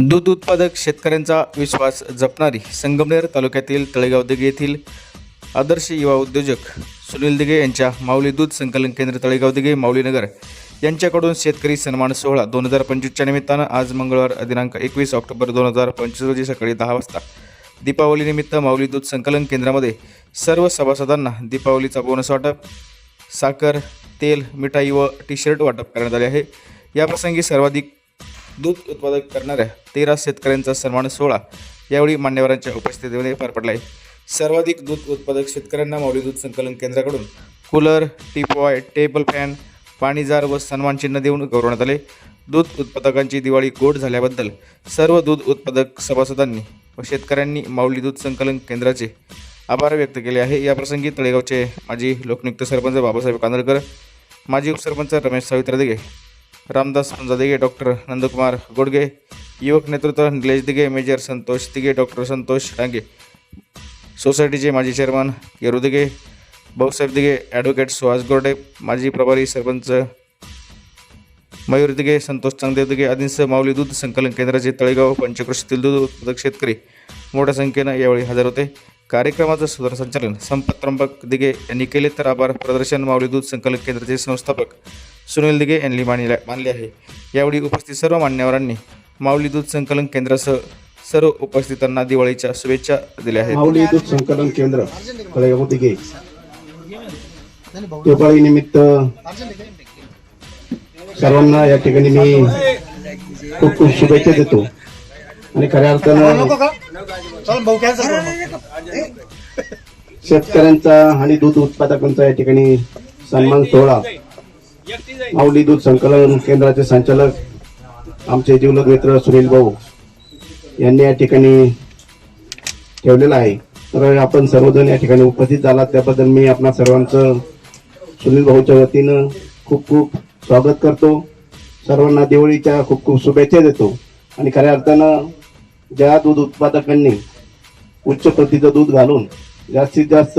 दूध उत्पादक शेतकऱ्यांचा विश्वास जपणारी संगमनेर तालुक्यातील तळेगाव दिघे येथील आदर्श युवा उद्योजक सुनील दिघे यांच्या माऊली दूध संकलन केंद्र तळेगाव दिघे माऊलीनगर यांच्याकडून शेतकरी सन्मान सोहळा दोन हजार पंचवीसच्या निमित्तानं आज मंगळवार दिनांक एकवीस ऑक्टोबर दोन हजार पंचवीस रोजी सकाळी दहा वाजता. दीपावलीनिमित्त माऊली दूध संकलन केंद्रामध्ये सर्व सभासदांना दीपावलीचा बोनस वाटप साखर तेल मिठाई व टी शर्ट वाटप करण्यात आले आहे. याप्रसंगी सर्वाधिक दूध उत्पादक करणाऱ्या तेरा शेतकऱ्यांचा सन्मान सोहळा यावेळी मान्यवरांच्या उपस्थितीमध्ये पार पडला आहे सर्वाधिक दूध उत्पादक शेतकऱ्यांना माऊली दूध संकलन केंद्राकडून कूलर टीपॉय टेबल फॅन पाणीजार व सन्मान चिन्ह देऊन गौरवण्यात आले. दूध उत्पादकांची दिवाळी गोड झाल्याबद्दल सर्व दूध उत्पादक सभासदांनी व शेतकऱ्यांनी माऊली दूध संकलन केंद्राचे आभार व्यक्त केले आहे. याप्रसंगी तळेगावचे माजी लोकनियुक्त सरपंच बाबासाहेब कांदळकर माजी उपसरपंच रमेश सावित्र दिघे रामदास पंजा दिघे डॉक्टर नंदकुमार गोडगे युवक नेतृत्व निलेश दिघे मेजर संतोष दिघे डॉक्टर संतोष डांगे. सोसायटीचे माजी चेअरमन येरू दिघे भाऊसाहेब दिघे ॲडव्होकेट सुहास गोरडे माजी प्रभारी सरपंच मयूर दिघे संतोष चांगदेव दिघे आदींसह माऊली दूध संकलन केंद्राचे तळेगाव पंचकृषीतील दूध उत्पादक शेतकरी मोठ्या संख्येनं यावेळी हजर होते. कार्यक्रमाचं सूत्रसंचालन संपत त्र्यंबक दिघे यांनी केले तर आभार. प्रदर्शन माऊली दूध संकलन केंद्राचे संस्थापक सुनील दिघे यांनी मानले मानले आहे. यावेळी उपस्थित सर्व मान्यवरांनी माऊली दूध संकलन केंद्रासह सर्व उपस्थितांना दिवाळीच्या शुभेच्छा दिल्या आहेत. माऊली दूध संकलन केंद्र तळेगाव दिघे दिवाळी निमित्त सर्वांना या ठिकाणी मी खूप खूप शुभेच्छा देतो. आणि खऱ्या अर्थानं शेतकऱ्यांचा आणि दूध उत्पादकांचा या ठिकाणी सन्मान सोहळा माऊली दूध संकलन केंद्राचे संचालक आमचे जीवलग मित्र सुनील भाऊ यांनी या ठिकाणी ठेवलेला आहे. तर आपण सर्वजण या ठिकाणी उपस्थित झालात. त्याबद्दल मी आपणा सर्वांचं सुनील भाऊच्या वतीनं खूप खूप स्वागत करतो. सर्वांना दिवाळीच्या खूप खूप शुभेच्छा देतो. आणि खऱ्या अर्थानं ज्या दूध उत्पादकांनी उच्च प्रतीचं दूध घालून जास्तीत जास्त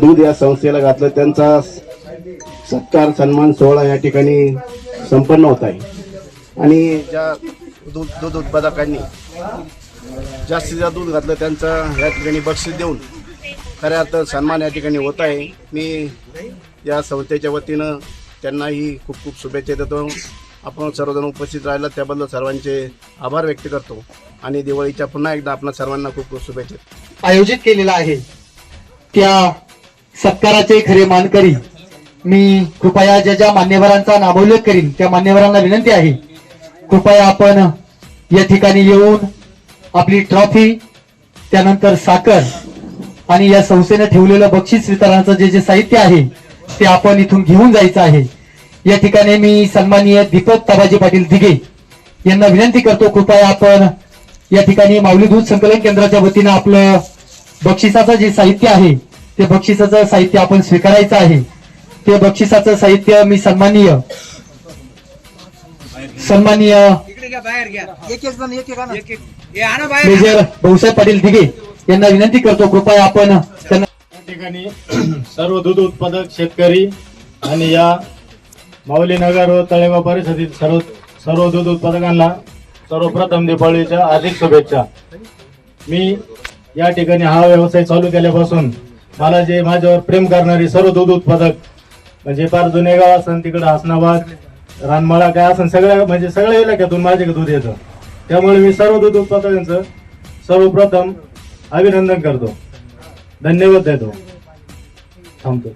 दूध या संस्थेला घातलं त्यांचा सत्कार सन्मान सोहळा या ठिकाणी संपन्न होत आहे. आणि ज्या दूध दूध उत्पादकांनी जास्तीत जास्त दूध घातलं त्यांचा या ठिकाणी बक्षीस देऊन खऱ्या अर्थ सन्मान या ठिकाणी होत आहे. मी या संस्थेच्या वतीनं त्यांनाही खूप खूप शुभेच्छा देतो. आपण सर्वजण उपस्थित राहिला त्याबद्दल सर्वांचे आभार व्यक्त करतो. आणि दिवाळीच्या पुन्हा एकदा आपणा सर्वांना खूप खूप शुभेच्छा आयोजित केलेला आहे त्या सत्काराचे खरे मानकरी मी कृपया ज्या ज्या मान्यवरांचा नामोल्लेख करीन त्या मान्यवरांना विनंती आहे. कृपया आपण या ठिकाणी येऊन आपली ट्रॉफी त्यानंतर साखर आणि या संस्थेने ठेवलेलं बक्षीस वितरणाचं जे जे साहित्य आहे ते आपण इथून घेऊन जायचं आहे. या ठिकाणी मी सन्माननीय दीपक ताबाजी पाटील दिघे यांना विनंती करतो कृपया आपण या ठिकाणी माऊली दूध संकलन केंद्राच्या वतीनं आपलं बक्षिसाचं जे साहित्य आहे ते बक्षिसाचं साहित्य आपण स्वीकारायचं आहे. ते बक्षिसाचं साहित्य मी सन्माननीय. सन्माननीय मेजर भाऊसाहेब पाटील दिघे यांना विनंती करतो कृपया आपण त्यांना ठिकाणी सर्व दूध उत्पादक शेतकरी आणि या माऊली नगर व तळेगाव परिषदेतील सर्व सर्व दूध उत्पादकांना सर्वप्रथम दीपावलीच्या हार्दिक शुभेच्छा. मी या ठिकाणी हा व्यवसाय चालू केल्यापासून मला जे माझ्यावर प्रेम करणारे सर्व दूध उत्पादक म्हणजे फार जुने गाव असन तिकडे हसनाबाद रानमाळा काय असन सगळ्या म्हणजे सगळ्या इलाक्यातून माझ्याकडे दूध येतं. त्यामुळे मी सर्व दूध उत्पादकांचं सर्वप्रथम अभिनंदन करतो. धन्यवाद देतो. थांबतो.